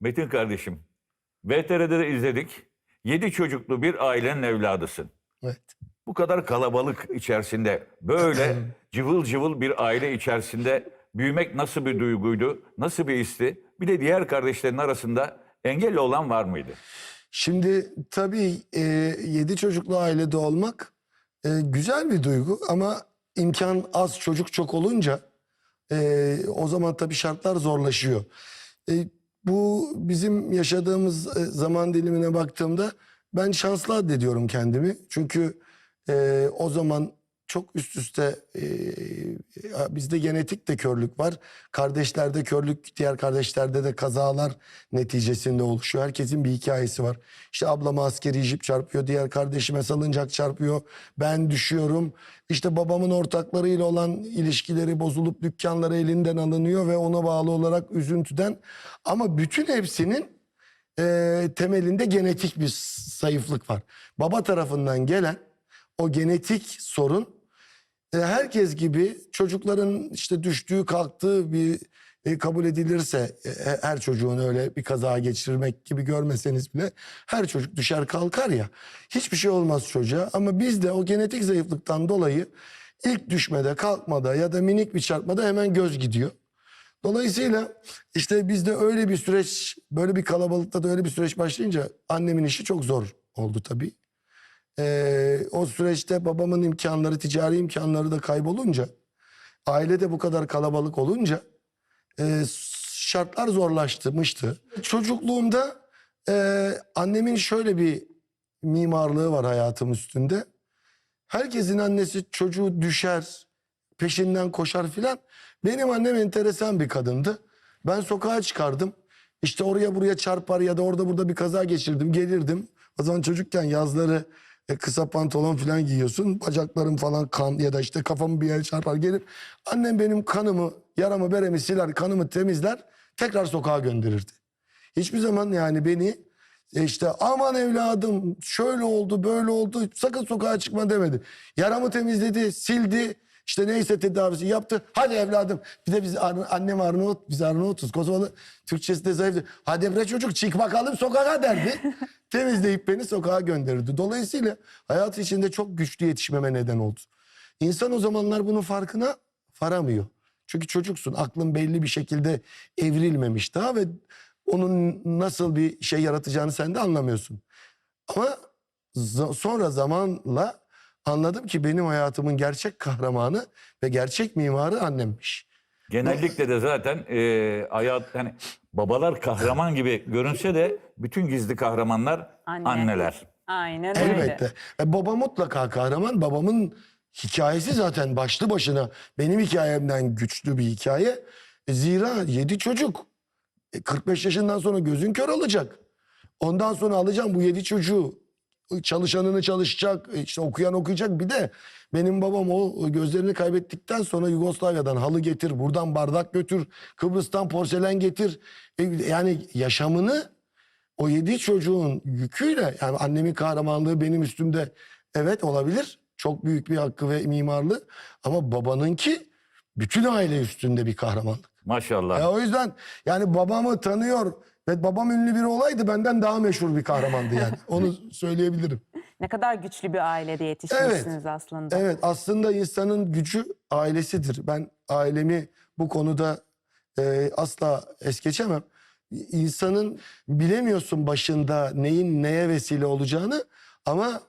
Metin kardeşim, VTR'de de izledik. Yedi çocuklu bir ailenin evladısın. Evet. Bu kadar kalabalık içerisinde, böyle cıvıl cıvıl bir aile içerisinde büyümek nasıl bir duyguydu, nasıl bir histi? Bir de diğer kardeşlerin arasında engelli olan var mıydı? Şimdi tabii e, yedi çocuklu ailede olmak e, güzel bir duygu ama imkan az çocuk çok olunca e, o zaman tabii şartlar zorlaşıyor. E, bu bizim yaşadığımız e, zaman dilimine baktığımda ben şanslı addediyorum kendimi. Çünkü e, o zaman çok üst üste e, bizde genetik de körlük var. Kardeşlerde körlük, diğer kardeşlerde de kazalar neticesinde oluşuyor. Herkesin bir hikayesi var. İşte ablama askeri jip çarpıyor, diğer kardeşime salıncak çarpıyor. Ben düşüyorum. İşte babamın ortaklarıyla olan ilişkileri bozulup dükkanları elinden alınıyor ve ona bağlı olarak üzüntüden. Ama bütün hepsinin e, temelinde genetik bir zayıflık var. Baba tarafından gelen o genetik sorun e, herkes gibi çocukların işte düştüğü kalktığı bir e, kabul edilirse e, her çocuğun öyle bir kaza geçirmek gibi görmeseniz bile her çocuk düşer kalkar ya. Hiçbir şey olmaz çocuğa ama bizde o genetik zayıflıktan dolayı ilk düşmede kalkmada ya da minik bir çarpmada hemen göz gidiyor. Dolayısıyla işte bizde öyle bir süreç, böyle bir kalabalıkta da öyle bir süreç başlayınca annemin işi çok zor oldu tabii. Ee, o süreçte babamın imkanları, ticari imkanları da kaybolunca, ailede bu kadar kalabalık olunca e, şartlar zorlaştırmıştı. Çocukluğumda e, annemin şöyle bir mimarlığı var hayatım üstünde. Herkesin annesi çocuğu düşer, peşinden koşar filan. Benim annem enteresan bir kadındı. Ben sokağa çıkardım. İşte oraya buraya çarpar ya da orada burada bir kaza geçirdim, gelirdim. O zaman çocukken yazları e, kısa pantolon falan giyiyorsun. Bacaklarım falan kan ya da işte kafamı bir yere çarpar gelir. Annem benim kanımı, yaramı, beremi siler, kanımı temizler. Tekrar sokağa gönderirdi. Hiçbir zaman yani beni e, işte aman evladım şöyle oldu böyle oldu sakın sokağa çıkma demedi. Yaramı temizledi, sildi. İşte neyse tedavisi yaptı. Hadi evladım. Bir de biz Ar- annem Arnavut, biz Arnavutuz. Kosovalı Türkçesi de zayıftı. Hadi bre çocuk çık bakalım sokağa derdi. Temizleyip beni sokağa gönderirdi. Dolayısıyla hayat içinde çok güçlü yetişmeme neden oldu. İnsan o zamanlar bunun farkına varamıyor. Çünkü çocuksun. Aklın belli bir şekilde evrilmemiş daha ve onun nasıl bir şey yaratacağını sen de anlamıyorsun. Ama sonra zamanla anladım ki benim hayatımın gerçek kahramanı ve gerçek mimarı annemmiş. Genellikle de zaten e, hayat hani babalar kahraman gibi görünse de bütün gizli kahramanlar Anne. anneler. Aynen öyle. Elbette. E, baba mutlaka kahraman. Babamın hikayesi zaten başlı başına benim hikayemden güçlü bir hikaye. E, zira yedi çocuk. E, 45 yaşından sonra gözün kör olacak. Ondan sonra alacağım bu yedi çocuğu. Çalışanını çalışacak, işte okuyan okuyacak. Bir de benim babam o gözlerini kaybettikten sonra Yugoslavya'dan halı getir, buradan bardak götür, Kıbrıs'tan porselen getir. E, yani yaşamını o yedi çocuğun yüküyle yani annemin kahramanlığı benim üstümde evet olabilir. Çok büyük bir hakkı ve mimarlığı ama babanınki bütün aile üstünde bir kahramanlık. Maşallah. E, o yüzden yani babamı tanıyor ve babam ünlü biri olaydı benden daha meşhur bir kahramandı yani. Onu söyleyebilirim. Ne kadar güçlü bir ailede yetişmişsiniz aslında. Evet aslında insanın gücü ailesidir. Ben ailemi bu konuda e, asla es geçemem. İnsanın bilemiyorsun başında neyin neye vesile olacağını ama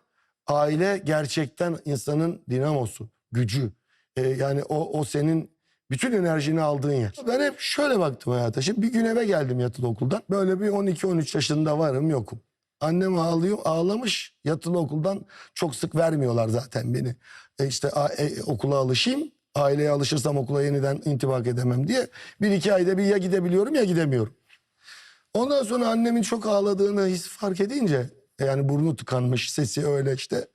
aile gerçekten insanın dinamosu, gücü. E, yani o, o senin bütün enerjini aldığın yer. Ben hep şöyle baktım hayata. Şimdi bir gün eve geldim yatılı okuldan. Böyle bir 12-13 yaşında varım yokum. Annem ağlıyor, ağlamış. Yatılı okuldan çok sık vermiyorlar zaten beni. E işte e, okula alışayım. Aileye alışırsam okula yeniden intibak edemem diye. Bir iki ayda bir ya gidebiliyorum ya gidemiyorum. Ondan sonra annemin çok ağladığını his fark edince e, yani burnu tıkanmış sesi öyle işte.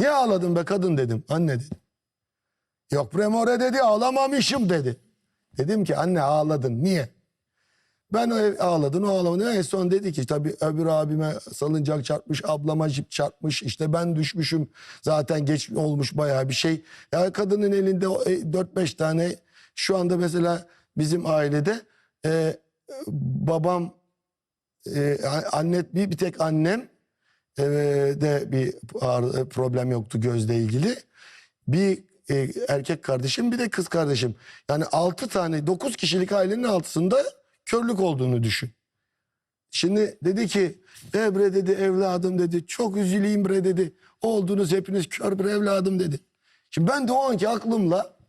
Niye ağladın be kadın dedim. Anne dedi. Yok premore dedi ağlamamışım dedi. Dedim ki anne ağladın niye? Ben o ev ağladım o ağlamadı. En son dedi ki tabii öbür abime salıncak çarpmış, ablama jip çarpmış. işte ben düşmüşüm zaten geç olmuş bayağı bir şey. Ya kadının elinde o, e, 4-5 tane şu anda mesela bizim ailede e, babam e, anne bir, bir tek annem e, de bir ağrı- problem yoktu gözle ilgili. Bir e, erkek kardeşim bir de kız kardeşim. Yani altı tane dokuz kişilik ailenin altısında körlük olduğunu düşün. Şimdi dedi ki Ebre dedi evladım dedi çok üzüleyim bre dedi. Oldunuz hepiniz kör bir evladım dedi. Şimdi ben de o anki aklımla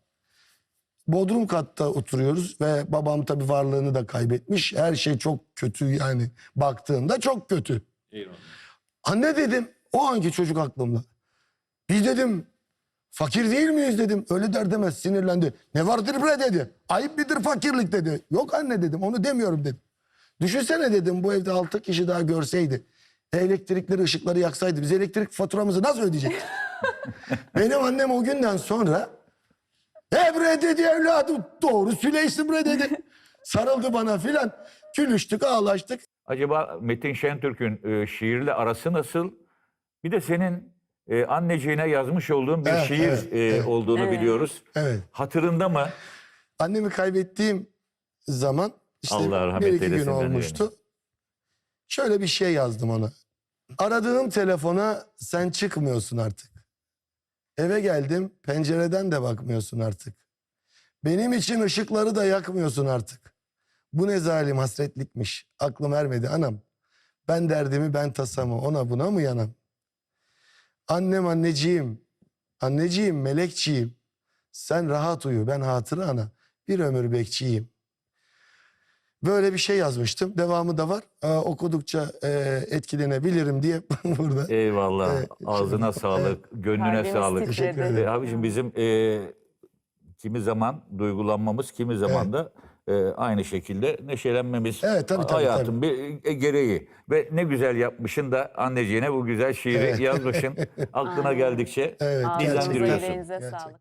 Bodrum katta oturuyoruz ve babam tabii varlığını da kaybetmiş. Her şey çok kötü yani baktığında çok kötü. Anne dedim o anki çocuk aklımla. Biz dedim fakir değil miyiz dedim. Öyle der demez sinirlendi. Ne vardır bre dedi. Ayıp midir fakirlik dedi. Yok anne dedim onu demiyorum dedim. Düşünsene dedim bu evde altı kişi daha görseydi. Elektrikleri ışıkları yaksaydı biz elektrik faturamızı nasıl ödeyecektik? Benim annem o günden sonra Ebre dedi evladım doğru süleysin bre dedi. Sarıldı bana filan. Gülüştük ağlaştık. Acaba Metin Şentürk'ün e, şiirle arası nasıl? Bir de senin e, anneciğine yazmış olduğun bir Evet, şiir evet, e, evet. olduğunu Evet. biliyoruz. Evet. Hatırında mı? Annemi kaybettiğim zaman işte Allah rahmet bir iki gün eylesin olmuştu. Şöyle bir şey yazdım ona. Aradığım telefona sen çıkmıyorsun artık. Eve geldim pencereden de bakmıyorsun artık. Benim için ışıkları da yakmıyorsun artık. Bu ne zalim hasretlikmiş. Aklım ermedi anam. Ben derdimi ben tasamı ona buna mı yanam? Annem anneciğim, anneciğim melekçiyim. Sen rahat uyu ben hatıra ana. Bir ömür bekçiyim. Böyle bir şey yazmıştım. Devamı da var. Ee, okudukça e, etkilenebilirim diye burada. Eyvallah. Evet, Ağzına şimdi- sağlık, gönlüne Kalbimiz sağlık. Teşekkür ederim. E, abicim bizim e, kimi zaman duygulanmamız, kimi zaman da e, aynı şekilde neşelenmemiz Evet, tabii, tabii, hayatın bir e, gereği. Ve ne güzel yapmışın da anneciğine bu güzel şiiri yazmışsın. Aklına Evet. geldikçe Evet, dillendiriyorsun. Gerçekten. sağlık.